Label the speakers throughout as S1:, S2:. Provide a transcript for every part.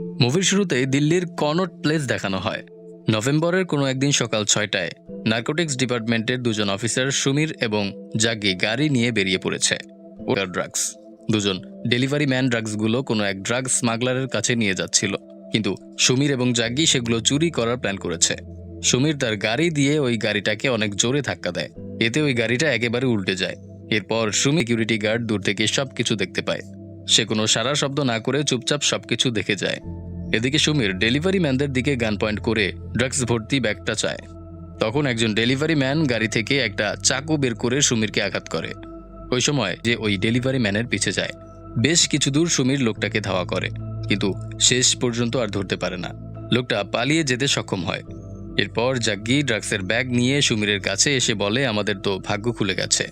S1: মুভির শুরুতেই দিল্লির কনট প্লেস দেখানো হয়। নভেম্বরের কোনো একদিন সকাল ছয়টায় নার্কোটিক্স ডিপার্টমেন্টের দুজন অফিসার সুমির এবং জাগি গাড়ি নিয়ে বেরিয়ে পড়েছে। ওটা ড্রাগস দুজন ডেলিভারি ম্যান ড্রাগসগুলো কোনো এক ড্রাগ স্মাগলারের কাছে নিয়ে যাচ্ছিল। কিন্তু সুমির এবং জাগি সেগুলো চুরি করার প্ল্যান করেছে। সুমির তার গাড়ি দিয়ে ওই গাড়িটাকে অনেক জোরে ধাক্কা দেয়। এতে ওই গাড়িটা একেবারে উল্টে যায়। এরপর সুমি সিকিউরিটি গার্ড দূর থেকে সবকিছু দেখতে পায়। সে কোনো সারা শব্দ না করে চুপচাপ সবকিছু দেখে যায়। এদিকে সুমির ডেলিভারি ম্যানদের দিকে গান পয়েন্ট করে ড্রাগস ভর্তি ব্যাগটা চায়। তখন একজন ডেলিভারি ম্যান গাড়ি থেকে একটা চাকু বের করে সুমিরকে আঘাত করে। ওই সময় যে ওই ডেলিভারি ম্যানের পিছে যায়। বেশ কিছু দূর সুমির লোকটাকে ধাওয়া করে, কিন্তু শেষ পর্যন্ত আর ধরতে পারে না। লোকটা পালিয়ে যেতে সক্ষম হয়। এরপর জাগ্গি ড্রাগসের ব্যাগ নিয়ে সুমিরের কাছে এসে বলে, আমাদের তো ভাগ্য খুলে গেছে।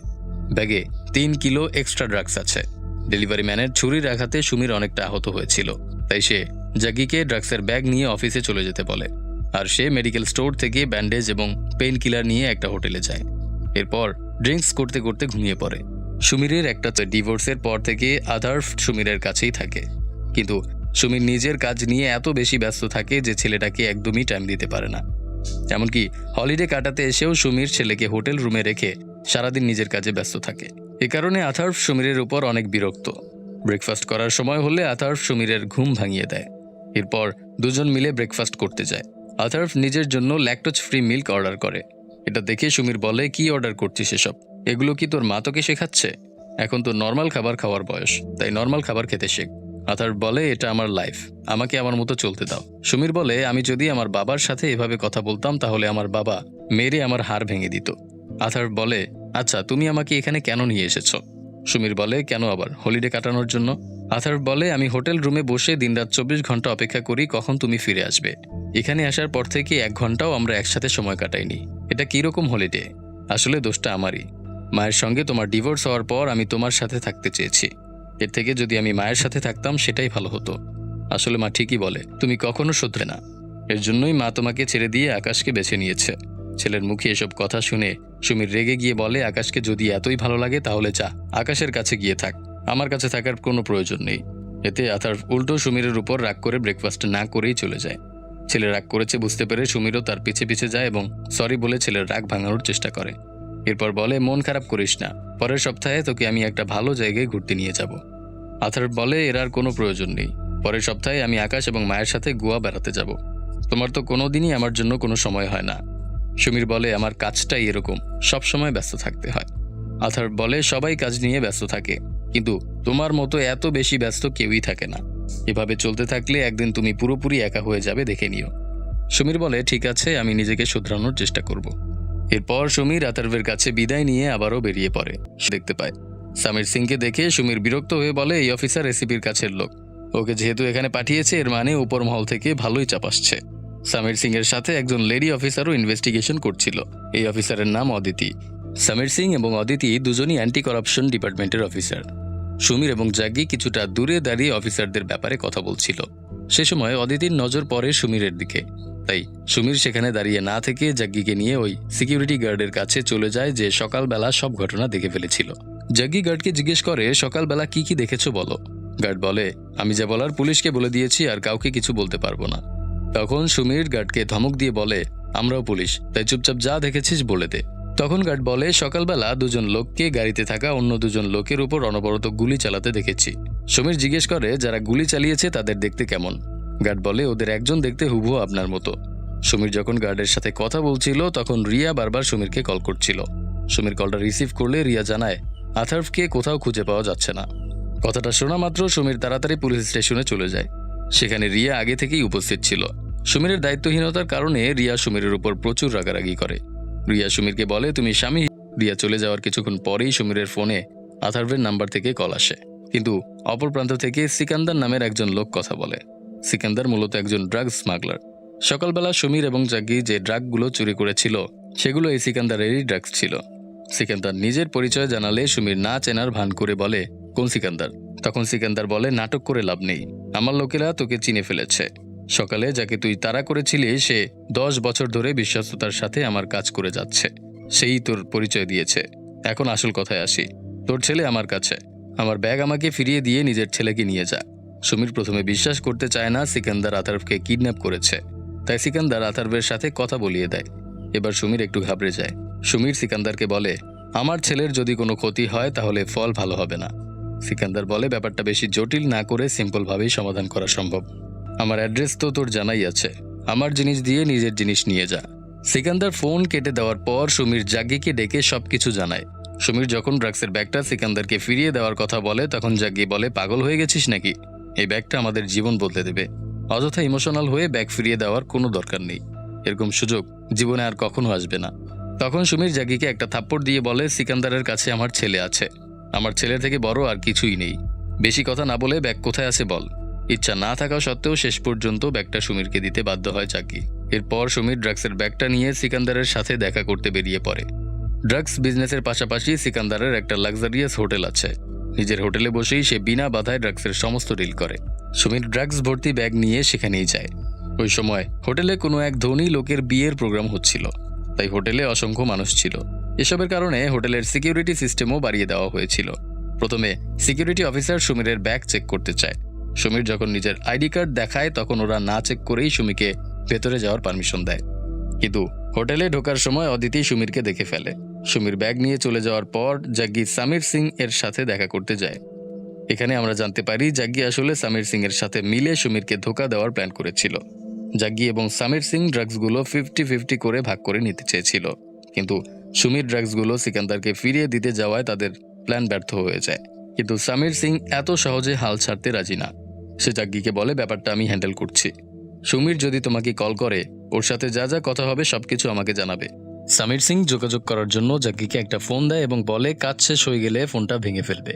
S1: ব্যাগে তিন কিলো এক্সট্রা ড্রাগস আছে। ডেলিভারি ম্যানের ছুরির আঘাতে সুমির অনেকটা আহত হয়েছিল। তাই সে জাগিকে ড্রাগসের ব্যাগ নিয়ে অফিসে চলে যেতে বলে। আর সে মেডিকেল স্টোর থেকে ব্যান্ডেজ এবং পেইন কিলার নিয়ে একটা হোটেলে যায়। এরপর ড্রিঙ্কস করতে করতে ঘুমিয়ে পড়ে। সুমিরের একটা ডিভোর্সের পর থেকে আধার সুমিরের কাছেই থাকে। কিন্তু সুমির নিজের কাজ নিয়ে এত বেশি ব্যস্ত থাকে যে ছেলেটাকে একদমই টাইম দিতে পারে না। এমনকি হলিডে কাটাতে এসেও সুমির ছেলেকে হোটেল রুমে রেখে সারাদিন নিজের কাজে ব্যস্ত থাকে। এ কারণে আথার্ফ সুমিরের উপর অনেক বিরক্ত। ব্রেকফাস্ট করার সময় হলে আথার্ফ সুমিরের ঘুম ভাঙিয়ে দেয়। এরপর দুজন মিলে ব্রেকফাস্ট করতে যায়। আথার্ফ নিজের জন্য ল্যাকটোজ ফ্রি মিল্ক অর্ডার করে। এটা দেখে সুমির বলে, কি অর্ডার করছিস এসব? এগুলো কি তোর মা তোকে শেখাচ্ছে? এখন তো নর্মাল খাবার খাওয়ার বয়স, তাই নর্মাল খাবার খেতে শেখ। আথার্ফ বলে, এটা আমার লাইফ আমাকে আমার মতো চলতে দাও। সুমির বলে, আমি যদি আমার বাবার সাথে এভাবে কথা বলতাম, তাহলে আমার বাবা মেরে আমার হাড় ভেঙে দিত। আথার্ফ বলে আচ্ছা তুমি আমাকে এখানে কেন নিয়ে এসেছ? সুমির বলে, কেন আবার? হলিডে কাটানোর জন্য? আথার বলে, আমি হোটেল রুমে বসে দিনরাত চব্বিশ ঘণ্টা অপেক্ষা করি, কখন তুমি ফিরে আসবে? এখানে আসার পর থেকে এক ঘন্টাও আমরা একসাথে সময় কাটাইনি। এটা কীরকম হলিডে? আসলে দোষটা আমারই। মায়ের সঙ্গে তোমার ডিভোর্স হওয়ার পর আমি তোমার সাথে থাকতে চেয়েছি। এর থেকে যদি আমি মায়ের সাথে থাকতাম, সেটাই ভালো হতো। আসলে মা ঠিকই বলে, তুমি কখনো শুধরে না। এর জন্যই মা তোমাকে ছেড়ে দিয়ে আকাশকে বেছে নিয়েছে। ছেলের মুখে এসব কথা শুনে সুমির রেগে গিয়ে বলে, আকাশকে যদি এতই ভালো লাগে তাহলে যা, আকাশের কাছে গিয়ে থাক। আমার কাছে থাকার কোনো প্রয়োজন নেই। এতে আথার উল্টো সুমিরের উপর রাগ করে ব্রেকফাস্ট না করেই চলে যায়। ছেলে রাগ করেছে বুঝতে পেরে সুমিরও তার পিছে পিছে যায় এবং সরি বলে ছেলের রাগ ভাঙানোর চেষ্টা করে। এরপর বলে, মন খারাপ করিস না। পরের সপ্তাহে তোকে আমি একটা ভালো জায়গায় ঘুরতে নিয়ে যাব। আথার বলে, এর আর কোনো প্রয়োজন নেই। পরের সপ্তাহে আমি আকাশ এবং মায়ের সাথে গোয়া বেড়াতে যাব। তোমার তো কোনো দিনই আমার জন্য কোনো সময় হয় না। সুমির বলে, আমার কাজটাই এরকম সব সময় ব্যস্ত থাকতে হয়। আথার বলে, সবাই কাজ নিয়ে ব্যস্ত থাকে, কিন্তু তোমার মতো এত বেশি ব্যস্ত কেউই থাকে না। এভাবে চলতে থাকলে একদিন তুমি পুরোপুরি একা হয়ে যাবে দেখে নিও। সুমির বলে, ঠিক আছে, আমি নিজেকে শুধরানোর চেষ্টা করব। এরপর সুমির আতারভের কাছে বিদায় নিয়ে আবারও বেরিয়ে পড়ে। দেখতে পায়, সামির সিংকে দেখে সুমির বিরক্ত হয়ে বলে, এই অফিসার রেসিপির কাছের লোক। ওকে যেহেতু এখানে পাঠিয়েছে, এর মানে উপর মহল থেকে ভালোই চাপ আসছে। সামির সিং এর সাথে একজন লেডি অফিসারও ইনভেস্টিগেশন করছিল। এই অফিসারের নাম অদিতি। সামির সিং এবং অদিতি দুজনই অ্যান্টি করাপশন ডিপার্টমেন্টের অফিসার। সুমির এবং জাগি কিছুটা দূরে দাঁড়িয়ে অফিসারদের ব্যাপারে কথা বলছিল। সে সময় অদিতির নজর পড়ে সুমিরের দিকে। তাই সুমির সেখানে দাঁড়িয়ে না থেকে জাগ্গিকে নিয়ে ওই সিকিউরিটি গার্ডের কাছে চলে যায় যে সকালবেলা সব ঘটনা দেখে ফেলেছিল। জাগ্গি গার্ডকে জিজ্ঞেস করে, সকালবেলা কি কি দেখেছ বলো? গার্ড বলে, আমি যা বলার পুলিশকে বলে দিয়েছি আর কাউকে কিছু বলতে পারব না। তখন সুমির গার্ডকে ধমক দিয়ে বলে, আমরাও পুলিশ, তাই চুপচাপ যা দেখেছিস বলে দে। তখন গার্ড বলে, সকালবেলা দুজন লোককে গাড়িতে থাকা অন্য দুজন লোকের উপর অনবরত গুলি চালাতে দেখেছি। সমীর জিজ্ঞেস করে, যারা গুলি চালিয়েছে তাদের দেখতে কেমন? গার্ড বলে, ওদের একজন দেখতে হুবহু আপনার মতো। সমীর যখন গার্ডের সাথে কথা বলছিল, তখন রিয়া বারবার সমীরকে কল করছিল। সমীর কলটা রিসিভ করলে রিয়া জানায় আথার্ফকে কোথাও খুঁজে পাওয়া যাচ্ছে না। কথাটা শোনা মাত্র সমীর তাড়াতাড়ি পুলিশ স্টেশনে চলে যায়। সেখানে রিয়া আগে থেকেই উপস্থিত ছিল। সুমিরের দায়িত্বহীনতার কারণে রিয়া সুমিরের উপর প্রচুর রাগারাগি করে। রিয়া সুমিরকে বলে, তুমি স্বামী। রিয়া চলে যাওয়ার কিছুক্ষণ পরেই সুমিরের ফোনে আথার্ভের নাম্বার থেকে কল আসে। কিন্তু অপর প্রান্ত থেকে সিকান্দার নামের একজন লোক কথা বলে। সিকান্দার মূলত একজন ড্রাগ স্মাগলার। সকালবেলা সুমির এবং জাগি যে ড্রাগগুলো চুরি করেছিল, সেগুলো এই সিকান্দারেরই ড্রাগস ছিল। সিকান্দার নিজের পরিচয় জানালে সুমির না চেনার ভান করে বলে, কোন সিকান্দার? তখন সিকান্দার বলে, নাটক করে লাভ নেই। আমার লোকেরা তোকে চিনে ফেলেছে। সকালে যাকে তুই তাড়া করেছিলি, সে দশ বছর ধরে বিশ্বস্ততার সাথে আমার কাজ করে যাচ্ছে। সেই তোর পরিচয় দিয়েছে। এখন আসল কথায় আসি। তোর ছেলে আমার কাছে। আমার ব্যাগ আমাকে ফিরিয়ে দিয়ে নিজের ছেলেকে নিয়ে যা। সুমির প্রথমে বিশ্বাস করতে চায় না, সিকান্দার আতারফকে কিডন্যাপ করেছে। তাই সিকান্দার আতারফের সাথে কথা বলিয়ে দেয়। এবার সুমির একটু ঘাবড়ে যায়। সুমির সিকান্দারকে বলে, আমার ছেলের যদি কোনো ক্ষতি হয়, তাহলে ফল ভালো হবে না। সিকান্দার বলে, ব্যাপারটা বেশি জটিল না করে সিম্পলভাবেই সমাধান করা সম্ভব। আমার অ্যাড্রেস তো তোর জানাই আছে। আমার জিনিস দিয়ে নিজের জিনিস নিয়ে যা। সিকান্দার ফোন কেটে দেওয়ার পর সুমির জাগ্গিকে ডেকে সবকিছু জানায়। সুমির যখন ড্রাগসের ব্যাগটা সিকান্দারকে ফিরিয়ে দেওয়ার কথা বলে, তখন জাগ্গি বলে, পাগল হয়ে গেছিস নাকি? এই ব্যাগটা আমাদের জীবন বদলে দেবে। অযথা ইমোশনাল হয়ে ব্যাগ ফিরিয়ে দেওয়ার কোনো দরকার নেই। এরকম সুযোগ জীবনে আর কখনো আসবে না। তখন সুমির জাগিকে একটা থাপ্পড় দিয়ে বলে, সিকান্দারের কাছে আমার ছেলে আছে। আমার ছেলে থেকে বড় আর কিছুই নেই। বেশি কথা না বলে ব্যাগ কোথায় আছে বল। ইচ্ছা না থাকা সত্ত্বেও শেষ পর্যন্ত ব্যাগটা সুমিরকে দিতে বাধ্য হয় চাকি। এরপর সুমির ড্রাগসের ব্যাগটা নিয়ে সিকান্দারের সাথে দেখা করতে বেরিয়ে পড়ে। ড্রাগস বিজনেসের পাশাপাশি সিকান্দারের একটা লাক্সারিয়াস হোটেল আছে। নিজের হোটেলে বসেই সে বিনা বাধায় ড্রাগসের সমস্ত ডিল করে। সুমির ড্রাগস ভর্তি ব্যাগ নিয়ে সেখানেই যায়। ওই সময় হোটেলে কোনো এক ধনী লোকের বিয়ের প্রোগ্রাম হচ্ছিল। তাই হোটেলে অসংখ্য মানুষ ছিল। এসবের কারণে হোটেলের সিকিউরিটি সিস্টেমও বাড়িয়ে দেওয়া হয়েছিল। প্রথমে সিকিউরিটি অফিসার সুমিরের ব্যাগ চেক করতে চায়। সুমির যখন নিজের আইডি কার্ড দেখায়, তখন ওরা না চেক করেই সুমিকে ভেতরে যাওয়ার পারমিশন দেয়। কিন্তু হোটেলে ঢোকার সময় অদিতি সুমিরকে দেখে ফেলে। সুমির ব্যাগ নিয়ে চলে যাওয়ার পর জাগ্গি সামির সিং এর সাথে দেখা করতে যায়। এখানে আমরা জানতে পারি, জাগ্গি আসলে সামির সিং এর সাথে মিলে সুমিরকে ধোকা দেওয়ার প্ল্যান করেছিল। জাগ্গি এবং সামির সিং ড্রাগসগুলো ফিফটি ফিফটি করে ভাগ করে নিতে চেয়েছিল। কিন্তু সুমির ড্রাগসগুলো সিকান্দারকে ফিরিয়ে দিতে যাওয়ায় তাদের প্ল্যান ব্যর্থ হয়ে যায়। কিন্তু সামির সিং এত সহজে হাল ছাড়তে রাজি না। সে জাগ্গিকে বলে, ব্যাপারটা আমি হ্যান্ডেল করছি। সুমির যদি তোমাকে কল করে, ওর সাথে যা যা কথা হবে সবকিছু আমাকে জানাবে। সামির সিং যোগাযোগ করার জন্য জাগ্গিকে একটা ফোন দেয় এবং বলে, কাজ শেষ হয়ে গেলে ফোনটা ভেঙে ফেলবে।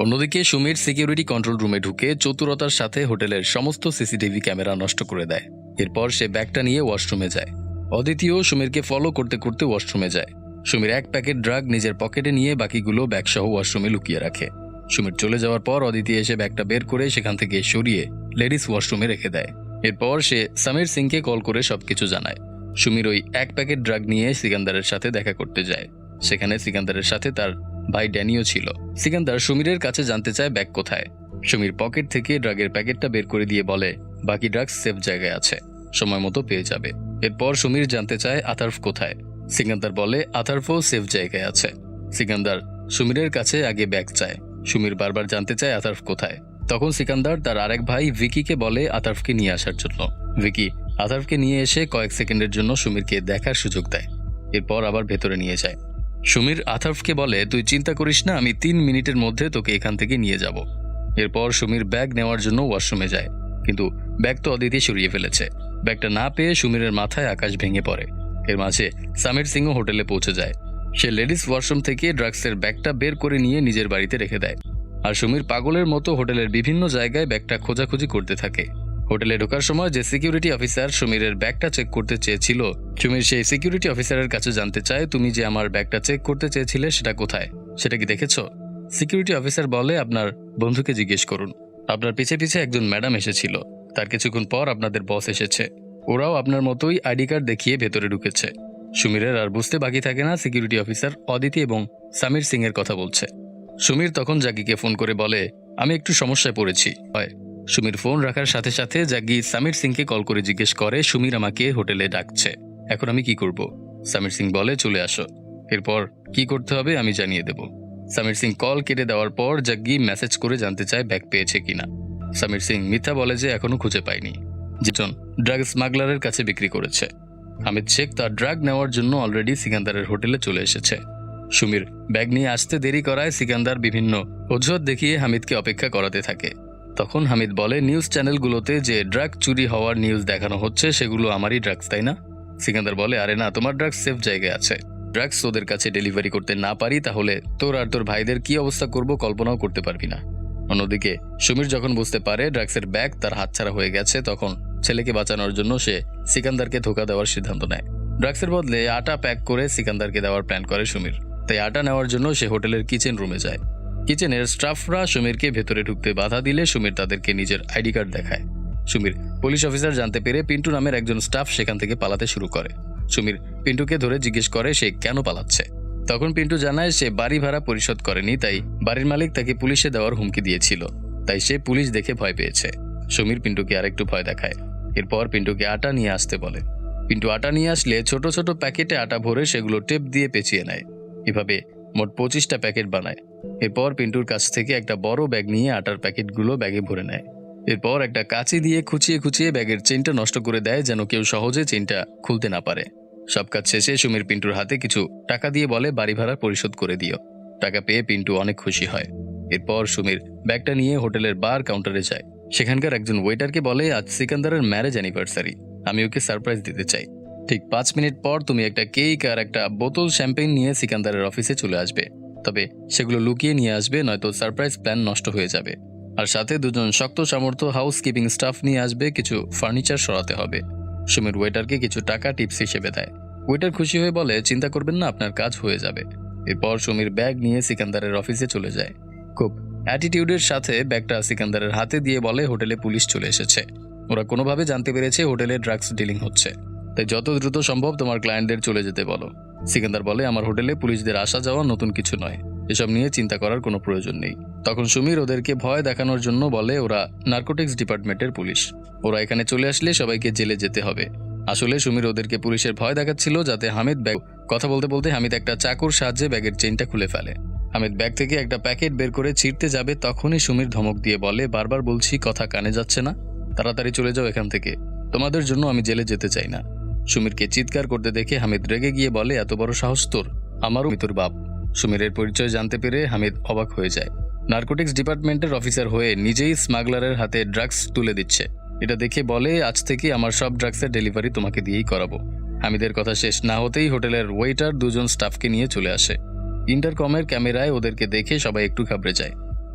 S1: অন্যদিকে সুমির সিকিউরিটি কন্ট্রোল রুমে ঢুকে চতুরতার সাথে হোটেলের সমস্ত সিসিটিভি ক্যামেরা নষ্ট করে দেয়। এরপর সে ব্যাগটা নিয়ে ওয়াশরুমে যায়। অদিতিও সুমিরকে ফলো করতে করতে ওয়াশরুমে যায়। সুমির এক প্যাকেট ড্রাগ নিজের পকেটে নিয়ে বাকিগুলো ব্যাগসহ ওয়াশরুমে লুকিয়ে রাখে। সুমির চলে যাওয়ার পর অদিতি এসে ব্যাগটা বের করে সেখান থেকে সরিয়ে লেডিস ওয়াশরুমে রেখে দেয়। এরপর সে সমীর সিংকে কল করে সবকিছু জানায়। সুমির ওই এক প্যাকেট ড্রাগ নিয়ে সিকান্দারের সাথে দেখা করতে যায়। সেখানে সিকান্দারের সাথে তার ভাই ড্যানিও ছিল। সিকান্দার সুমিরের কাছে জানতে চায় ব্যাগ কোথায়। সুমির পকেট থেকে ড্রাগের প্যাকেটটা বের করে দিয়ে বলে, বাকি ড্রাগস সেফ জায়গায় আছে। সময় মতো পেয়ে যাবে। এরপর সুমির জানতে চায় আতার্ফ কোথায়। সিকান্দার বলে, আতার্ফও সেফ জায়গায় আছে। সিকান্দার সুমিরের কাছে আগে ব্যাগ চায়। সুমির বারবার জানতে চায় আতার্ফ কোথায়। তখন সিকান্দার তার আরেক ভাই ভিকিকে বলে আতার্ফকে নিয়ে আসার জন্য। ভিকি আতার্ফকে নিয়ে এসে কয়েক সেকেন্ডের জন্য সুমিরকে দেখার সুযোগ দেয়। এরপর আবার ভেতরে নিয়ে যায়। সুমির আতার্ফকে বলে, তুই চিন্তা করিস না, আমি তিন মিনিটের মধ্যে তোকে এখান থেকে নিয়ে যাব। এরপর সুমির ব্যাগ নেওয়ার জন্য ওয়াশরুমে যায়। কিন্তু ব্যাগ তো অদিতি সরিয়ে ফেলেছে। ব্যাগটা না পেয়ে সুমিরের মাথায় আকাশ ভেঙে পড়ে। এর মাঝে সামির সিংও হোটেলে পৌঁছে যায়। সে লেডিস ওয়াশরুম থেকে ড্রাগসের ব্যাগটা বের করে নিয়ে নিজের বাড়িতে রেখে দেয়। আর সুমির পাগলের মতো হোটেলের বিভিন্ন জায়গায় ব্যাগটা খোঁজাখুঁজি করতে থাকে। হোটেলে ঢোকার সময় যে সিকিউরিটি অফিসার সুমিরের ব্যাগটা চেক করতে চেয়েছিল, সুমির সেই সিকিউরিটি অফিসারের কাছে জানতে চায়, তুমি যে আমার ব্যাগটা চেক করতে চেয়েছিলে, সেটা কোথায়? সেটা কি দেখেছ? সিকিউরিটি অফিসার বলে, আপনার বন্ধুকে জিজ্ঞেস করুন। আপনার পিছে পিছে একজন ম্যাডাম এসেছিল। তার কিছুক্ষণ পর আপনাদের বস এসেছে। ওরাও আপনার মতোই আইডি কার্ড দেখিয়ে ভেতরে ঢুকেছে। সুমিরের আর বুঝতে বাকি থাকে না সিকিউরিটি অফিসার অদিতি এবং সামির সিং এর কথা বলছে। সুমির তখন জাগিকে ফোন করে বলে, আমি একটু সমস্যায় পড়েছি। হয়। সুমির ফোন রাখার সাথে সাথে জাগি সামির সিংকে কল করে জিজ্ঞেস করে, সুমির আমাকে হোটেলে ডাকছে। এখন আমি কি করব? সামির সিং বলে, চলে আসো। এরপর কি করতে হবে আমি জানিয়ে দেব। সামির সিং কল কেটে দেওয়ার পর জাগ্গি মেসেজ করে জানতে চায় ব্যাগ পেয়েছে কিনা। সামির সিং মিথ্যা বলে যে এখনও খুঁজে পায়নি। যেজন ড্রাগ স্মাগলারের কাছে বিক্রি করেছে। হামিদ শেখ তার ড্রাগ নেওয়ার জন্য অলরেডি সিকান্দারের হোটেলে চলে এসেছে। সুমির, ব্যাগ নিয়ে আসতে দেরি করায় সিকান্দার বিভিন্ন অজুহাত দেখিয়ে হামিদকে অপেক্ষা করাতে থাকে। তখন হামিদ বলে নিউজ চ্যানেলগুলোতে যে ড্রাগ চুরি হওয়ার নিউজ দেখানো হচ্ছে, সেগুলো আমারই ড্রাগস তাই না? সিকান্দার বলে, আরে না, তোমার ড্রাগস সেফ জায়গায় আছে। ড্রাগস ওদের কাছে ডেলিভারি করতে না পারি, তাহলে তোর আর তোর ভাইদের কি অবস্থা করব কল্পনাও করতে পারবি না। অন্যদিকে সুমির যখন বুঝতে পারে ড্রাগসের ব্যাগ তার হাতছাড়া হয়ে গেছে, তখন ছেলেকে বাঁচানোর জন্য সে সিকান্দারকে ধোকা দেওয়ার সিদ্ধান্ত নেয়। ড্রাগসের বদলে আটা প্যাক করে সিকান্দারকে দেওয়ার প্ল্যান করে সুমির। তাই আটা নেওয়ার জন্য সে হোটেলের কিচেন রুমে যায়। কিচেনের স্টাফরা সুমিরকে ভেতরে ঢুকতে বাধা দিলে সুমির তাদেরকে নিজের আইডি কার্ড দেখায়। সুমির পুলিশ অফিসার জানতে পেরে পিন্টু নামের একজন স্টাফ সেখান থেকে পালাতে শুরু করে। সুমির পিন্টুকে ধরে জিজ্ঞেস করে সে কেন পালাচ্ছে। তখন পিন্টু জানায় সে বাড়ি ভাড়া পরিশোধ করেনি, তাই বাড়ির মালিক তাকে পুলিশে দেওয়ার হুমকি দিয়েছিল। তাই সে পুলিশ দেখে ভয় পেয়েছে। সমীর পিন্টুকে আরেকটু ভয় দেখায়। এরপর পিন্টুকে আটা নিয়ে আসতে বলে। পিন্টু আটা নিয়ে আসলে ছোট ছোট প্যাকেটে আটা ভরে সেগুলো টেপ দিয়ে পেঁচিয়ে নেয়। এভাবে মোট পঁচিশটা প্যাকেট বানায়। এরপর পিন্টুর কাছ থেকে একটা বড় ব্যাগ নিয়ে আটার প্যাকেটগুলো ব্যাগে ভরে নেয়। এরপর একটা কাঁচি দিয়ে খুঁচিয়ে খুঁচিয়ে ব্যাগের চেনটা নষ্ট করে দেয় যেন কেউ সহজে চেনটা খুলতে না পারে। সব কাজ শেষে সুমির পিন্টুর হাতে কিছু টাকা দিয়ে বলে, বাড়ি ভাড়া পরিশোধ করে দিও। টাকা পেয়ে পিন্টু অনেক খুশি হয়। এরপর সুমির ব্যাগটা নিয়ে হোটেলের বার কাউন্টারে যায়। সেখানকার একজন ওয়েটারকে বলে, আজ সিকান্দারের ম্যারেজ অ্যানিভার্সারি আমি ওকে সারপ্রাইজ দিতে চাই। ঠিক পাঁচ মিনিট পর তুমি একটা কেক আর একটা বোতল শ্যাম্পেইন নিয়ে সিকান্দারের অফিসে চলে আসবে। তবে সেগুলো লুকিয়ে নিয়ে আসবে, নয়তো সারপ্রাইজ প্ল্যান নষ্ট হয়ে যাবে। আর সাথে দুজন শক্ত সামর্থ্য হাউস কিপিং স্টাফ নিয়ে আসবে, কিছু ফার্নিচার সরাতে হবে। সুমির ওয়েটারকে কিছু টাকা টিপস হিসেবে দেয়। ওয়েটার খুশি হয়ে বলে, চিন্তা করবেন না, আপনার কাজ হয়ে যাবে। এরপর সুমির ব্যাগ নিয়ে সিকান্দারের অফিসে চলে যায়। খুব অ্যাটিটিউডের সাথে ব্যাগটা সিকান্দারের হাতে দিয়ে বলে, হোটেলে পুলিশ চলে এসেছে। ওরা কোনোভাবে জানতে পেরেছে হোটেলে ড্রাগস ডিলিং হচ্ছে। তাই যত দ্রুত সম্ভব তোমার ক্লায়েন্টদের চলে যেতে বলো। সিকান্দার বলে, আমার হোটেলে পুলিশদের আসা যাওয়া নতুন কিছু নয়। এসব নিয়ে চিন্তা করার কোনো প্রয়োজন নেই। তখন সুমির ওদেরকে ভয় দেখানোর জন্য বলে, ওরা নার্কোটিক্স ডিপার্টমেন্টের পুলিশ। ওরা এখানে চলে আসলে সবাইকে জেলে যেতে হবে। আসলে সুমির ওদেরকে পুলিশের ভয় দেখাচ্ছিল যাতে হামিদ ব্যাগ কথা বলতে বলতে হামিদ একটা চাকুর সাহায্যে ব্যাগের চেইনটা খুলে ফেলে। হামিদ ব্যাগ থেকে একটা প্যাকেট বের করে ছিঁড়তে যাবে তখনই সুমির ধমক দিয়ে বলে, বারবার বলছি, কথা কানে যাচ্ছে না। তাড়াতাড়ি চলে যাও এখান থেকে। তোমাদের জন্য আমি জেলে যেতে চাই না। সুমিরকে চিৎকার করতে দেখে হামিদ রেগে গিয়ে বলে, এত বড় সাহস তোর। আমারও মিতুর বাপ। সুমিরের পরিচয় জানতে পেরে হামিদ অবাক হয়ে যায়। নার্কোটিক্স ডিপার্টমেন্টের অফিসার হয়ে নিজেই স্মাগলারের হাতে ড্রাগস তুলে দিচ্ছে। এটা দেখে বলে, আজ থেকে আমার সব ড্রাগসের ডেলিভারি তোমাকে দিয়েই করাবো। হামিদের কথা শেষ না হতেই হোটেলের ওয়েটার দুজন স্টাফকে নিয়ে চলে আসে। ইন্টারকমের ক্যামেরায় ওদেরকে দেখে সবাই একটু ঘাবড়ে যায়।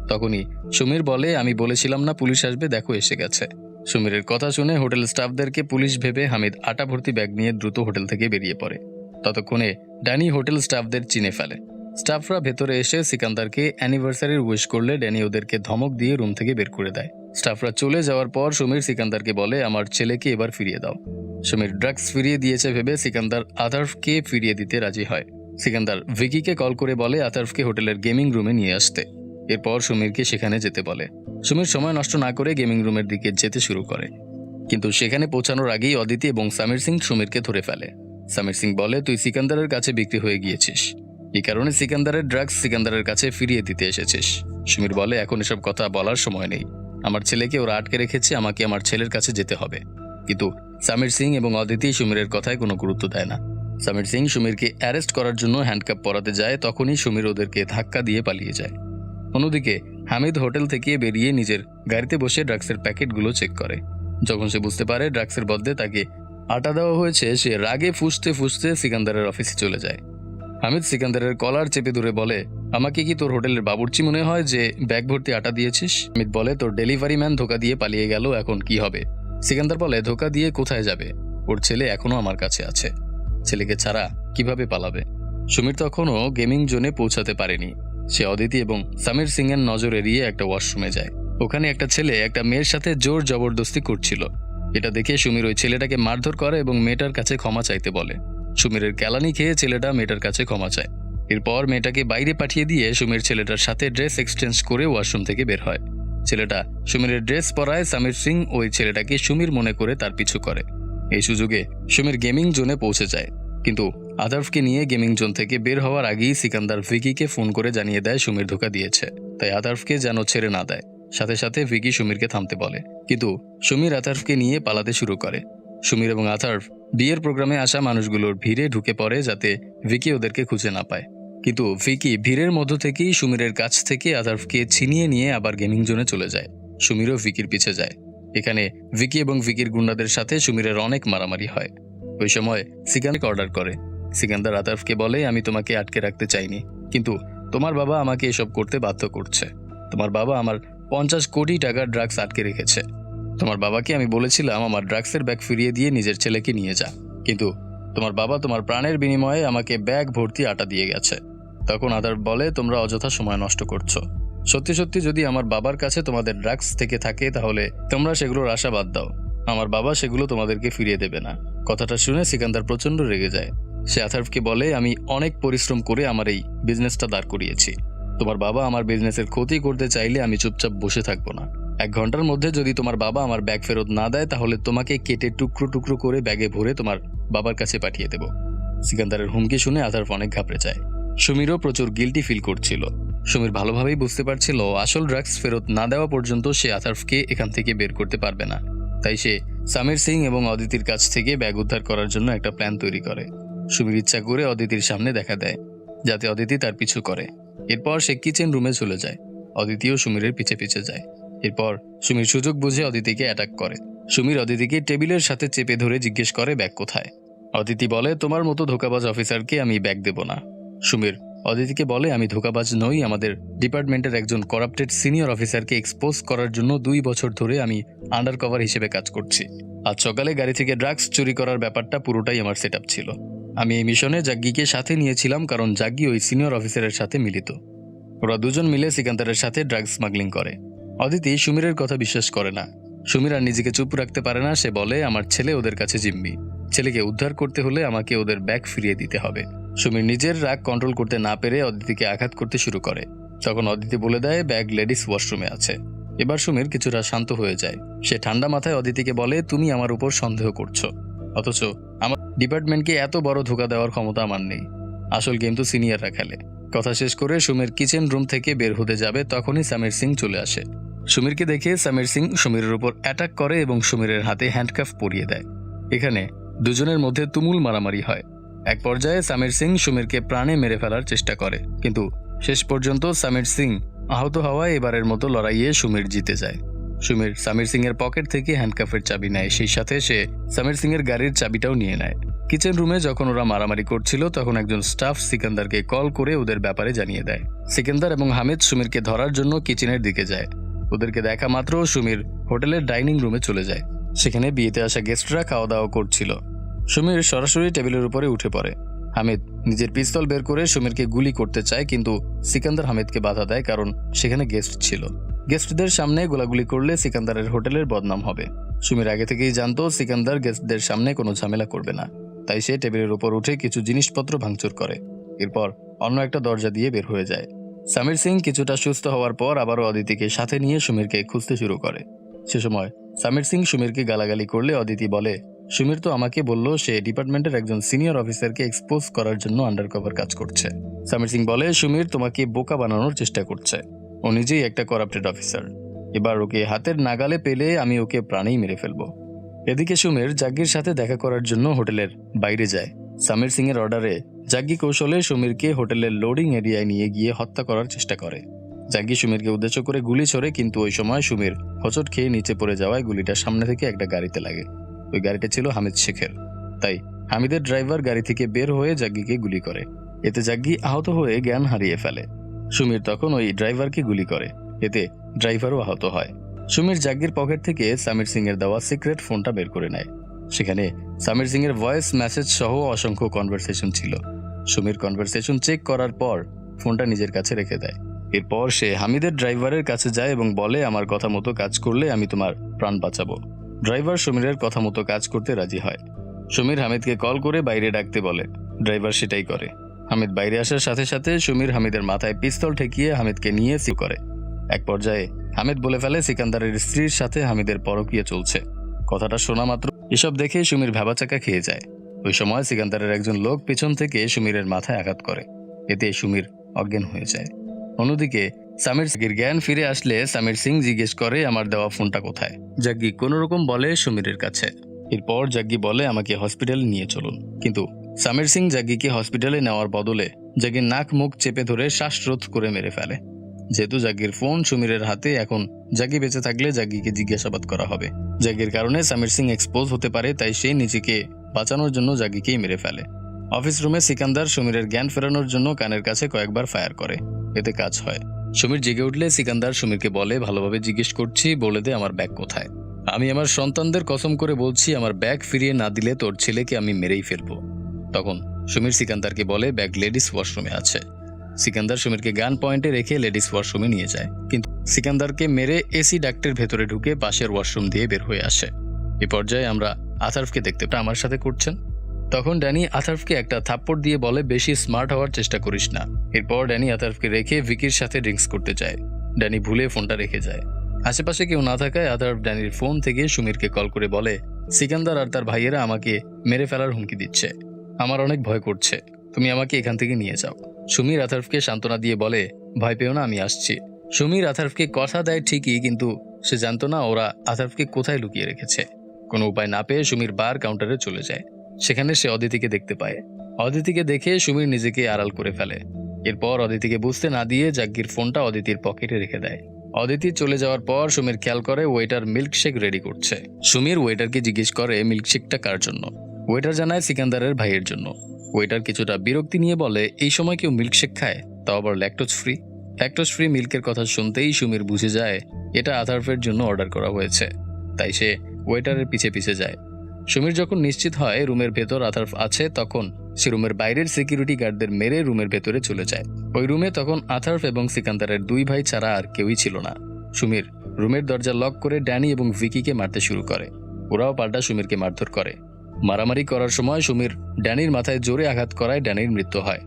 S1: তখনই সুমির বলে, আমি বলেছিলাম না পুলিশ আসবে, দেখো এসে গেছে। সুমিরের কথা শুনে হোটেল স্টাফদেরকে পুলিশ ভেবে হামিদ আটা ভর্তি ব্যাগ নিয়ে দ্রুত হোটেল থেকে বেরিয়ে পড়ে। ততক্ষণে ড্যানি হোটেল স্টাফদের চিনে ফেলে। স্টাফরা ভেতরে এসে সিকান্দারকে অ্যানিভার্সারির উইশ করলে ড্যানি ওদেরকে ধমক দিয়ে রুম থেকে বের করে দেয়। স্টাফরা চলে যাওয়ার পর সমীর সিকান্দারকে বলে, আমার ছেলেকে এবার ফিরিয়ে দাও। সমীর ড্রাগস ফিরিয়ে দিয়েছে ভেবে সিকান্দার আতার্ফকে ফিরিয়ে দিতে রাজি হয়। সিকান্দার ভিকিকে কল করে বলে আতার্ফকে হোটেলের গেমিং রুমে নিয়ে আসতে। এরপর সমীরকে সেখানে যেতে বলে। সমীর সময় নষ্ট না করে গেমিং রুমের দিকে যেতে শুরু করে। কিন্তু সেখানে পৌঁছানোর আগেই অদিতি এবং সামির সিং সমীরকে ধরে ফেলে। সামির সিং বলে, তুই সিকান্দারের কাছে বিক্রি হয়ে গিয়েছিস। এই কারণে সিকান্দারের ড্রাগস সিকান্দারের কাছে ফিরিয়ে দিতে এসেছিস। সমীর বলে, এখন এসব কথা বলার সময় নেই। আমার ছেলেকে ওরা আটকে রেখেছে, আমাকে আমার ছেলের কাছে যেতে হবে। কিন্তু সামির সিং এবং অদিতি সুমিরের কথায় কোনো গুরুত্ব দেয় না। সামির সিং সুমিরকে অ্যারেস্ট করার জন্য হ্যান্ডকাপ পরাতে যায়, তখনই সুমির ওদেরকে ধাক্কা দিয়ে পালিয়ে যায়। অন্যদিকে, হামিদ হোটেল থেকে বেরিয়ে নিজের গাড়িতে বসে ড্রাগসের প্যাকেটগুলো চেক করে। যখন সে বুঝতে পারে ড্রাগসের বদলে তাকে আটা দেওয়া হয়েছে, সে রাগে ফুসতে ফুসতে সিকান্দারের অফিসে চলে যায়। হামিদ সিকান্দারের কলার চেপে ধরে বলে, আমাকে কি তোর হোটেলের বাবুর্চি মনে হয় যে ব্যাগ ভর্তি আটা দিয়েছিস? হামিদ বলে, তোর ডেলিভারি ম্যান ধোকা দিয়ে পালিয়ে গেল, এখন কি হবে? সিকান্দার বলে, ধোকা দিয়ে কোথায় যাবে? ওর ছেলে এখনও আমার কাছে আছে। ছেলেকে ছাড়া কীভাবে পালাবে? সুমির তখনও গেমিং জোনে পৌঁছাতে পারেনি। সে অদিতি এবং সামির সিং এর নজর এড়িয়ে একটা ওয়াশরুমে যায়। ওখানে একটা ছেলে একটা মেয়ের সাথে জোর জবরদস্তি করছিল। এটা দেখে সুমির ওই ছেলেটাকে মারধর করে এবং মেয়েটার কাছে ক্ষমা চাইতে বলে। সুমিরের ক্যালানি খেয়ে ছেলেটা মেয়েটার কাছে ক্ষমা চায়। এরপর মেয়েটাকে বাইরে পাঠিয়ে দিয়ে সুমির ছেলেটার সাথে ড্রেস এক্সচেঞ্জ করে ওয়াশরুম থেকে বের হয়। ছেলেটা সুমিরের ড্রেস পরায় সামির সিং ওই ছেলেটাকে সুমির মনে করে তার পিছু করে। এই সুযোগে সুমির গেমিং জোনে পৌঁছে যায়। কিন্তু আদার্ফকে নিয়ে গেমিং জোন থেকে বের হওয়ার আগেই সিকান্দার ভিকিকে ফোন করে জানিয়ে দেয় সুমির ধোকা দিয়েছে। তাই আদার্ফকে যেন ছেড়ে না দেয়। সাথে সাথে ভিকি সুমিরকে থামতে বলে। কিন্তু সুমির আতার্ফকে নিয়ে পালাতে শুরু করে। সুমির এবং আতার্ফ বিয়ের প্রোগ্রামে আসা মানুষগুলোর ভিড়ে ঢুকে পড়ে যাতে ভিকি ওদেরকে খুঁজে না পায়। কিন্তু ভিকি ভিড়ের মধ্য থেকেই সুমিরের কাছ থেকে আতার্ফকে ছিনিয়ে নিয়ে আবার গেমিং জোনে চলে যায়। সুমিরও ভিকির পিছে যায়। এখানে ভিকি এবং ভিকির গুন্ডাদের সাথে সুমিরের অনেক মারামারি হয়। ওই সময় সিকান্দার অর্ডার করে। সিকান্দার আতার্ফকে বলে, আমি তোমাকে আটকে রাখতে চাইনি, কিন্তু তোমার বাবা আমাকে এসব করতে বাধ্য করছে। তোমার বাবা আমার পঞ্চাশ কোটি টাকার ড্রাগস আটকে রেখেছে। তোমার বাবাকে আমি বলেছিলাম, আমার ড্রাগসের ব্যাগ ফিরিয়ে দিয়ে নিজের ছেলেকে নিয়ে যা। কিন্তু তোমার বাবা তোমার প্রাণের বিনিময়ে আমাকে ব্যাগ ভর্তি আটা দিয়ে গেছে। তখন আদার বলে, তোমরা অযথা সময় নষ্ট করছ। সত্যি সত্যি যদি আমার বাবার কাছে তোমাদের ড্রাগস থেকে থাকে, তাহলে তোমরা সেগুলোর আশা বাদ দাও। আমার বাবা সেগুলো তোমাদেরকে ফিরিয়ে দেবে না। কথাটা শুনে সিকান্দার প্রচণ্ড রেগে যায়। সে আথার্ফকে বলে, আমি অনেক পরিশ্রম করে আমার এই বিজনেসটা দাঁড় করিয়েছি। তোমার বাবা আমার বিজনেসের ক্ষতি করতে চাইলে আমি চুপচাপ বসে থাকব না। এক ঘণ্টার মধ্যে যদি তোমার বাবা আমার ব্যাগ ফেরত না দেয়, তাহলে তোমাকে কেটে টুকরো টুকরো করে ব্যাগে ভরে তোমার বাবার কাছে পাঠিয়ে দেব। সিকান্দারের হুমকি শুনে আথার্ফ অনেক ঘাবড়ে যায়। সুমিরও প্রচুর গিলটি ফিল করছিল। সুমির ভালোভাবেই বুঝতে পারছিল আসল ড্রাগস ফেরত না দেওয়া পর্যন্ত সে আথার্ফকে এখান থেকে বের করতে পারবে না। তাই সে সামির সিং এবং অদিতির কাছ থেকে ব্যাগ উদ্ধার করার জন্য একটা প্ল্যান তৈরি করে। সুমির ইচ্ছা করে অদিতির সামনে দেখা দেয়, যাতে অদিতি তার পিছু করে। এরপর সে কিচেন রুমে চলে যায়। অদিতিও সুমিরের পিছে পিছে যায়। এরপর সুমির সুযোগ বুঝে অদিতিকে অ্যাটাক করে। সুমির অদিতিকে টেবিলের সাথে চেপে ধরে জিজ্ঞেস করে, ব্যাগ কোথায়? অদিতি বলে, তোমার মতো ধোকাবাজ অফিসারকে আমি ব্যাগ দেব না। সুমির অদিতিকে বলে, আমি ধোকাবাজ নই। আমাদের ডিপার্টমেন্টের একজন করাপ্টেড সিনিয়র অফিসারকে এক্সপোজ করার জন্য দুই বছর ধরে আমি আন্ডার কভার হিসেবে কাজ করছি। আজ সকালে গাড়ি থেকে ড্রাগস চুরি করার ব্যাপারটা পুরোটাই আমার সেট ছিল। আমি এই মিশনে জাগ্গিকে সাথে নিয়েছিলাম, কারণ জাগ্গি ওই সিনিয়র অফিসারের সাথে মিলিত। ওরা দুজন মিলে সিকান্দারের সাথে ড্রাগস স্মাগলিং করে। অদিতি সুমিরের কথা বিশ্বাস করে না। সুমির আর নিজেকে চুপ রাখতে পারে না। সে বলে, আমার ছেলে ওদের কাছে জিম্মি। ছেলেকে উদ্ধার করতে হলে আমাকে ওদের ব্যাগ ফিরিয়ে দিতে হবে। সুমির নিজের রাগ কন্ট্রোল করতে না পেরে অদিতিকে আঘাত করতে শুরু করে। তখন অদিতি বলে দেয়, ব্যাগ লেডিস ওয়াশরুমে আছে। এবার সুমির কিছুটা শান্ত হয়ে যায়। সে ঠান্ডা মাথায় অদিতিকে বলে, তুমি আমার উপর সন্দেহ করছ। অথচ আমার ডিপার্টমেন্টকে এত বড় ধোকা দেওয়ার ক্ষমতা আমার নেই। আসল গেম তো সিনিয়ররা খেলে। কথা শেষ করে সুমির কিচেন রুম থেকে বের হতে যাবে, তখনই সামির সিং চলে আসে। সুমিরকে দেখে সামির সিং সুমিরের উপর অ্যাটাক করে এবং সুমিরের হাতে হ্যান্ডকাফ পরিয়ে দেয়। এখানে দুজনের মধ্যে তুমুল মারামারি হয়। এক পর্যায়ে সামির সিং সুমিরকে প্রাণে মেরে ফেলার চেষ্টা করে, কিন্তু শেষ পর্যন্ত সামির সিং আহত হওয়ায় এবারের মতো লড়াইয়ে সুমির জিতে যায়। সুমির সামির সিং এর পকেট থেকে হ্যান্ডকাফের চাবি নেয়, সেই সাথে সে সামির সিং এর গাড়ির চাবিটাও নিয়ে নেয়। কিচেন রুমে যখন ওরা মারামারি করছিল, তখন একজন স্টাফ সিকান্দারকে কল করে ওদের ব্যাপারে জানিয়ে দেয়। সিকান্দার এবং হামিদ সুমিরকে ধরার জন্য কিচেনের দিকে যায়। ওদেরকে দেখা মাত্র সুমির হোটেলের ডাইনিং রুমে চলে যায়। সেখানে বিয়েতে আসা গেস্টরা খাওয়া দাওয়া করছিল। সুমির সরাসরি টেবিলের উপরে উঠে পড়ে। হামিদ নিজের পিস্তল বের করে সুমিরকে গুলি করতে চায়, কিন্তু সিকান্দার হামিদকে বাধা দেয় কারণ সেখানে গেস্ট ছিল। গেস্টদের সামনে গোলাগুলি করলে সিকান্দারের হোটেলের বদনাম হবে। সুমির আগে থেকেই জানতো, সিকান্দার গেস্টদের সামনে কোনো ঝামেলা করবে না। তাই সে টেবিলের উপর উঠে কিছু জিনিসপত্র ভাঙচুর করে। এরপর অন্য একটা দরজা দিয়ে বের হয়ে যায়। সামির সিং কিছুটা সুস্থ হওয়ার পর আবারও অদিতিকে সাথে নিয়ে সুমিরকে খুঁজতে শুরু করে। সে সময় সামির সিং সুমিরকে গালাগালি করলে অদিতি বলে সুমির তো আমাকে বলল, সে ডিপার্টমেন্টের একজন সিনিয়র অফিসারকে এক্সপোজ করার জন্য আন্ডারকভার কাজ করছে। সামির সিং বলে, সুমির তোমাকে বোকা বানানোর চেষ্টা করছে। ও নিজেই একটা করাপ্টেড অফিসার এবার ওকে হাতের নাগালে পেলে আমি ওকে প্রাণেই মেরে ফেলব। এদিকে সুমের জাগ্গির সাথে দেখা করার জন্য হোটেলের বাইরে যায়। সামির সিং এর অর্ডারে জাগ্গি কৌশলে সুমিরকে হোটেলের লোডিং এরিয়ায় নিয়ে গিয়ে হত্যা করার চেষ্টা করে। জাগ্গি সুমিরকে উদ্দেশ্য করে গুলি ছোড়ে, কিন্তু ওই সময় সুমির হচট খেয়ে নিচে পড়ে যাওয়ায় গুলিটা সামনে থেকে একটা গাড়িতে লাগে। ওই গাড়িটা ছিল হামিদ শেখের। তাই হামিদের ড্রাইভার গাড়ি থেকে বের হয়ে জাগ্গিকে গুলি করে। এতে জাগ্গি আহত হয়ে জ্ঞান হারিয়ে ফেলে। সুমির তখন ওই ড্রাইভারকে গুলি করে। এতে ড্রাইভারও আহত হয়। সুমির জাগ্গির পকেট থেকে সামির সিং এর দেওয়া সিক্রেট ফোনটা বের করে নেয়। সেখানে সামির সিং এর ভয়েস মেসেজ সহ অসংখ্য কনভারসেশন ছিল। সুমির কনভারসেশন চেক করার পর ফোনটা নিজের কাছে রেখে দেয়। এরপর সে হামিদের ড্রাইভারের কাছে যায় এবং বলে, আমার কথা মতো কাজ করলে আমি তোমার প্রাণ বাঁচাবো। ড্রাইভার সুমিরের কথা মতো কাজ করতে রাজি হয়। সুমির হামিদকে কল করে বাইরে ডাকতে বলে। ড্রাইভার সেটাই করে। হামিদ বাইরে আসার সাথে সাথে সুমির হামিদের মাথায় পিস্তল ঠেকিয়ে হামিদকে নিয়ে সি করে। এক পর্যায়ে হামিদ বলে ফেলে সিকান্দারের স্ত্রীর সাথে হামিদের পরকীয় চলছে। কথাটা শোনা মাত্র। এসব দেখে সুমির ভেবাচাকা খেয়ে যায়। ওই সময় সিকান্দারের একজন লোক পিছন থেকে সুমিরের মাথায় আঘাত করে। এতে সুমির অজ্ঞান হয়ে যায়। অন্যদিকে সামির সিংয়ের জ্ঞান ফিরে আসলে সামির সিং জিজ্ঞেস করে, আমার দেওয়া ফোনটা কোথায়? জাগ্গি কোনো রকম বলে সুমিরের কাছে। এরপর জাগ্গি বলে, আমাকে হসপিটালে নিয়ে চলুন। কিন্তু সামির সিং জাগ্গিকে হসপিটালে নেওয়ার বদলে জাগ্গির নাক মুখ চেপে ধরে শ্বাসরোধ করে মেরে ফেলে। যেহেতু জাগ্গির ফোন সুমিরের হাতে, এখন জাগি বেঁচে থাকলে জাগ্গিকে জিজ্ঞাসাবাদ করা হবে। জাগির কারণে সামির সিং এক্সপোজ হতে পারে, তাই সে নিজেকে বাঁচানোর জন্য জাগিকেই মেরে ফেলে। অফিস রুমে সিকান্দার সুমিরের জ্ঞান ফেরানোর জন্য কানের কাছে কয়েকবার ফায়ার করে। এতে কাজ হয়। সুমির জেগে উঠলে সিকান্দার সমীরকে বলে, ভালোভাবে জিজ্ঞেস করছি, বলে দে আমার ব্যাগ কোথায়। আমি আমার সন্তানদের কসম করে বলছি, আমার ব্যাগ ফিরিয়ে না দিলে তোর ছেলেকে আমি মেরেই ফেলব। তখন সমীর সিকান্দারকে বলে, ব্যাগ লেডিস ওয়াশরুমে আছে। সিকান্দার সুমিরকে গান পয়েন্টে রেখে লেডিস ওয়াশরুমে নিয়ে যায়। কিন্তু সিকান্দারকে মেরে এসি ডাক্টের ভেতরে ঢুকে পাশের ওয়াশরুম দিয়ে বের হয়ে আসে। এ পর্যায়ে আমরা আথারফকে দেখতে আমার সাথে করছেন? তখন ড্যানি আথার্ফকে একটা থাপ্পড় দিয়ে বলে, বেশি স্মার্ট হওয়ার চেষ্টা করিস না। এরপর ড্যানি আথার্ফকে রেখে ভিকির সাথে ড্রিঙ্কস করতে যায়। ড্যানি ভুলে ফোনটা রেখে যায়। আশেপাশে কেউ না থাকায় আথার্ফ ড্যানির ফোন থেকে সুমিরকে কল করে বলে, সিকান্দার আর তার ভাইয়েরা আমাকে মেরে ফেলার হুমকি দিচ্ছে। আমার অনেক ভয় করছে। তুমি আমাকে এখান থেকে নিয়ে যাও। সুমির আথার্ফকে সান্ত্বনা দিয়ে বলে, ভয় পেও না, আমি আসছি। সুমির আথার্ফকে কথা দেয় ঠিকই, কিন্তু সে জানতো না ওরা আথার্ফকে কোথায় লুকিয়ে রেখেছে। কোনো উপায় না পেয়ে সুমির বার কাউন্টারে চলে যায়। সেখানে সে অদিতিকে দেখতে পায়। অদিতিকে দেখে সুমির নিজেকে আড়াল করে ফেলে। এরপর অদিতিকে বুঝতে না দিয়ে জাগ্গির ফোনটা অদিতির পকেটে রেখে দেয়। অদিতি চলে যাওয়ার পর সুমির খেয়াল করে ওয়েটার মিল্কশেক রেডি করছে। সুমির ওয়েটারকে জিজ্ঞেস করে মিল্কশেকটা কার জন্য? ওয়েটার জানায়, সিকান্দারের ভাইয়ের জন্য। ওয়েটার কিছুটা বিরক্তি নিয়ে বলে, এই সময় কেউ মিল্কশেক খায়? তাও আবার ল্যাকটোজ ফ্রি ল্যাকটোজ ফ্রি মিল্কের কথা শুনতেই সুমির বুঝে যায়, এটা আথার্ফের জন্য অর্ডার করা হয়েছে। তাই সে ওয়েটারের পিছে পিছে যায়। সুমির যখন নিশ্চিত হয় রুমের ভেতর আথার্ফ আছে, তখন সে রুমের বাইরের সিকিউরিটি গার্ডদের মেরে রুমের ভেতরে চলে যায়। ওই রুমে তখন আথার্ফ এবং সিকান্দারের দুই ভাই ছাড়া আর কেউই ছিল না। সুমির রুমের দরজা লক করে ড্যানি এবং ভিকিকে মারতে শুরু করে। ওরাও পাল্টা সুমিরকে মারধর করে। মারামারি করার সময় সুমির ড্যানির মাথায় জোরে আঘাত করায় ড্যানির মৃত্যু হয়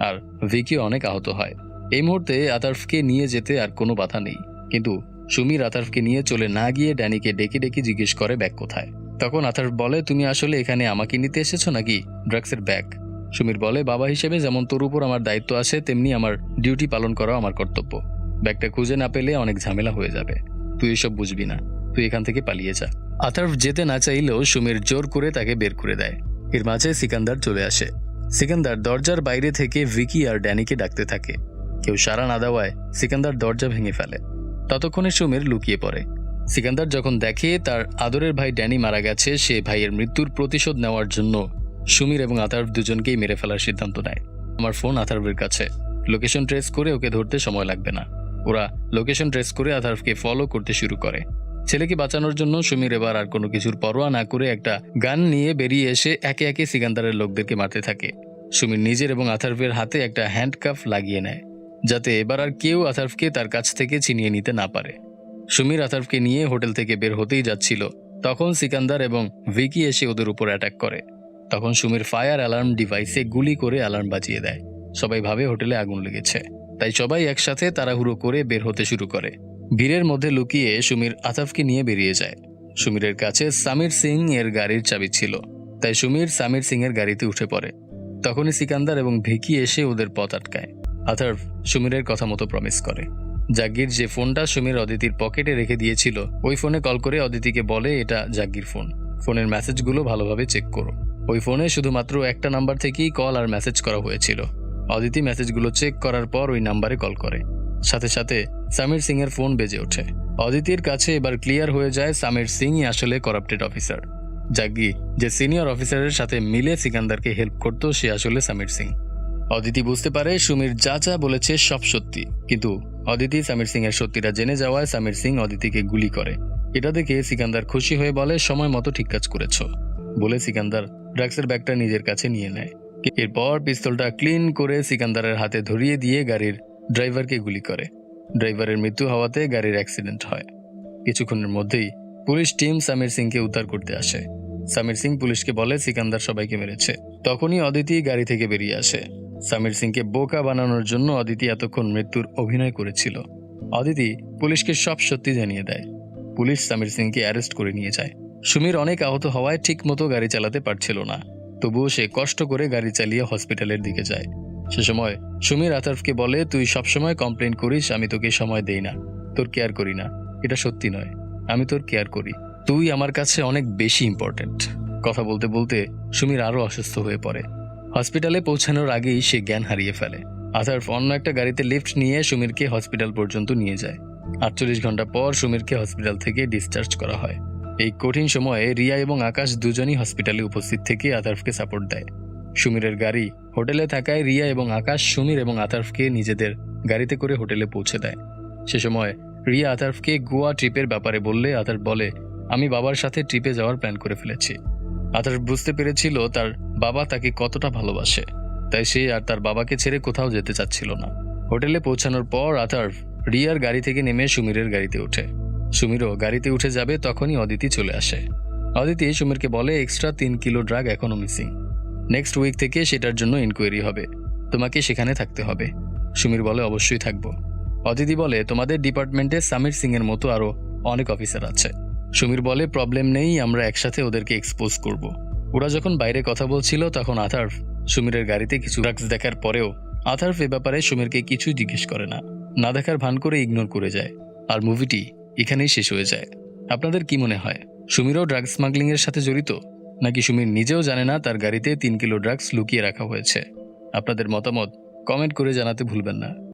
S1: আর ভিকি অনেক আহত হয়। এই মুহূর্তে আতার্ফকে নিয়ে যেতে আর কোনো বাধা নেই। কিন্তু সুমির আতার্ফকে নিয়ে চলে না গিয়ে ড্যানিকে ডেকে ডেকে জিজ্ঞেস করে ব্যাগ কোথায়। তখন আতার্ফ বলে, তুমি আসলে এখানে আমাকে নিতে এসেছ নাকি? ড্রাগসের ব্যাগ। সুমির বলে, বাবা হিসেবে যেমন তোর উপর আমার দায়িত্ব আছে, তেমনি আমার ডিউটি পালন করা আমার কর্তব্য। ব্যাগটা খুঁজে না পেলে অনেক ঝামেলা হয়ে যাবে। তুই এসব বুঝবি না। তুই এখান থেকে পালিয়ে যা। আতার্ফ যেতে না চাইলেও সুমির জোর করে তাকে বের করে দেয়। এর মাঝে সিকান্দার চলে আসে। সিকান্দার দরজার বাইরে থেকে ভিকি আর ড্যানিকে ডাকতে থাকে। কেউ সারা না দেওয়ায় সিকান্দার দরজা ভেঙে ফেলে। ততক্ষণে সুমির লুকিয়ে পড়ে। সিকান্দার যখন দেখে তার আদরের ভাই ড্যানি মারা গেছে, সে ভাইয়ের মৃত্যুর প্রতিশোধ নেওয়ার জন্য সুমির এবং আতার্ফ দুজনকেই মেরে ফেলার সিদ্ধান্ত নেয়। আমার ফোন আতার্ফের কাছে। লোকেশন ট্রেস করে ওকে ধরতে সময় লাগবে না। ওরা লোকেশন ট্রেস করে আতার্ফকে ফলো করতে শুরু করে। ছেলেকে বাঁচানোর জন্য সুমির এবার আর কোনো কিছুর পরোয়া না করে একটা গান নিয়ে বেরিয়ে এসে একে একে সিকান্দারের লোকদেরকে মারতে থাকে। সুমির নিজের এবং আথার্ফের হাতে একটা হ্যান্ডকাফ লাগিয়ে নেয়, যাতে এবার আর কেউ আথার্ফকে তার কাছ থেকে ছিনিয়ে নিতে না পারে। সুমির আথার্ফকে নিয়ে হোটেল থেকে বের হতেই যাচ্ছিল। তখন সিকান্দার এবং ভিকি এসে ওদের উপর অ্যাটাক করে। তখন সুমির ফায়ার অ্যালার্ম ডিভাইসে গুলি করে অ্যালার্ম বাজিয়ে দেয়। সবাই ভাবে হোটেলে আগুন লেগেছে। তাই সবাই একসাথে তাড়াহুড়ো করে বের হতে শুরু করে। ভিড়ের মধ্যে লুকিয়ে সুমির আতাফকে নিয়ে বেরিয়ে যায়। সুমিরের কাছে সামির সিং এর গাড়ির চাবি ছিল। তাই সুমির সামির সিং এর গাড়িতে উঠে পড়ে। তখনই সিকান্দার এবং ভিকি এসে ওদের পথ আটকায়। আথার্ফ সুমিরের কথা মতো প্রমিস করে। জাগ্গির যে ফোনটা সুমির অদিতির পকেটে রেখে দিয়েছিল, ওই ফোনে কল করে অদিতিকে বলে এটা জাগ্গির ফোন। ফোনের মেসেজগুলো ভালোভাবে চেক করো। ওই ফোনে শুধুমাত্র একটা নাম্বার থেকেই কল আর মেসেজ করা হয়েছিল। অদিতি মেসেজগুলো চেক করার পর ওই নাম্বারে কল করে। সাথে সাথে সামির সিং এর ফোন বেজে ওঠে। অদিতির কাছে এবার ক্লিয়ার হয়ে যায় সামির সিংই আসলে করাপ্টেড অফিসার। জাগ্গি যে সিনিয়র অফিসারের সাথে মিলে সিকান্দারকে হেল্প করতো, সে আসলে সামির সিং। অদিতি বুঝতে পারে সুমির যা যা বলেছে সব সত্যি, কিন্তু অদিতি সামির সিং এর সত্যিটা জেনে যাওয়ায় সামির সিং অদিতিকে গুলি করে। এটা দেখে সিকান্দার খুশি হয়ে বলে, সময় মতো ঠিক কাজ করেছ। বলে সিকান্দার ড্রাগসের ব্যাগটা নিজের কাছে নিয়ে নেয়। এরপর পিস্তলটা ক্লিন করে সিকান্দারের হাতে ধরিয়ে দিয়ে গাড়ির ড্রাইভারকে গুলি করে। ড্রাইভারের মৃত্যু হওয়াতে গাড়ির অ্যাক্সিডেন্ট হয়। কিছুক্ষণের মধ্যেই পুলিশ টিম সামির সিংকে উদ্ধার করতে আসে। সামির সিং পুলিশকে বলে, সিকান্দার সবাইকে মেরেছে। তখনই অদিতি গাড়ি থেকে বেরিয়ে আসে। সামির সিংকে বোকা বানানোর জন্য অদিতি এতক্ষণ মৃত্যুর অভিনয় করেছিল। অদিতি পুলিশকে সব সত্যি জানিয়ে দেয়। পুলিশ সামির সিংকে অ্যারেস্ট করে নিয়ে যায়। সুমির অনেক আহত হওয়ায় ঠিক মতো গাড়ি চালাতে পারছিল না। তবুও সে কষ্ট করে গাড়ি চালিয়ে হসপিটালের দিকে যায়। সে সময় সুমির আতার্ফকে বলে, তুই সবসময় কমপ্লেন করিস, আমি তোকে সময় দেই না। তোর কেয়ার করি না। এটা সত্যি নয়। আমি তোর কেয়ার করি। তুই আমার কাছে অনেক বেশি ইম্পর্ট্যান্ট কথা বলতে বলতে সুমির আরও অসুস্থ হয়ে পড়ে। হসপিটালে পৌঁছানোর আগেই সে জ্ঞান হারিয়ে ফেলে। আথার্ফ অন্য একটা গাড়িতে লিফট নিয়ে সুমিরকে হসপিটাল পর্যন্ত নিয়ে যায়। আটচল্লিশ ঘণ্টা পর সুমিরকে হসপিটাল থেকে ডিসচার্জ করা হয়। এই কঠিন সময়ে রিয়া এবং আকাশ দুজনই হসপিটালে উপস্থিত থেকে আতার্ফকে সাপোর্ট দেয়। সুমিরের গাড়ি হোটেলে থাকায় রিয়া এবং আকাশ সুমির এবং আতার্ফকে নিজেদের গাড়িতে করে হোটেলে পৌঁছে দেয়। সে সময় রিয়া আতার্ফকে গোয়া ট্রিপের ব্যাপারে বললে আতার্ফ বলে, আমি বাবার সাথে ট্রিপে যাওয়ার প্ল্যান করে ফেলেছি। আতার্ফ বুঝতে পেরেছিল তার বাবা তাকে কতটা ভালোবাসে, তাই সে আর তার বাবাকে ছেড়ে কোথাও যেতে চাচ্ছিল না। হোটেলে পৌঁছানোর পর আতার্ফ রিয়ার গাড়ি থেকে নেমে সুমিরের গাড়িতে ওঠে। সুমিরও গাড়িতে উঠে যাবে তখনই অদিতি চলে আসে। অদিতি সুমিরকে বলে, এক্সট্রা তিন কিলো ড্রাগ এখনও মিসিং। নেক্সট উইক থেকে সেটার জন্য ইনকোয়ারি হবে। তোমাকে সেখানে থাকতে হবে। সুমির বলে, অবশ্যই থাকব। অদিতি বলে, তোমাদের ডিপার্টমেন্টে সামির সিং এর মতো আরও অনেক অফিসার আছে। সুমির বলে প্রবলেম নেই, আমরা একসাথে ওদেরকে এক্সপোজ করব। ওরা যখন বাইরে কথা বলছিল, তখন আথার্ফ সুমিরের গাড়িতে কিছু ড্রাগস দেখার পরেও আথার্ফ এ ব্যাপারে সুমিরকে কিছুই জিজ্ঞেস করে না। না দেখার ভান করে ইগনোর করে যায়। আর মুভিটি এখানেই শেষ হয়ে যায়। আপনাদের কি মনে হয়, সুমিরও ড্রাগ স্মাগলিং এর সাথে জড়িত? নাকি সুমির নিজেও জানে না তার গাড়িতে তিন কিলো ড্রাগস লুকিয়ে রাখা হয়েছে? আপনাদের মতামত কমেন্ট করে জানাতে ভুলবেন না।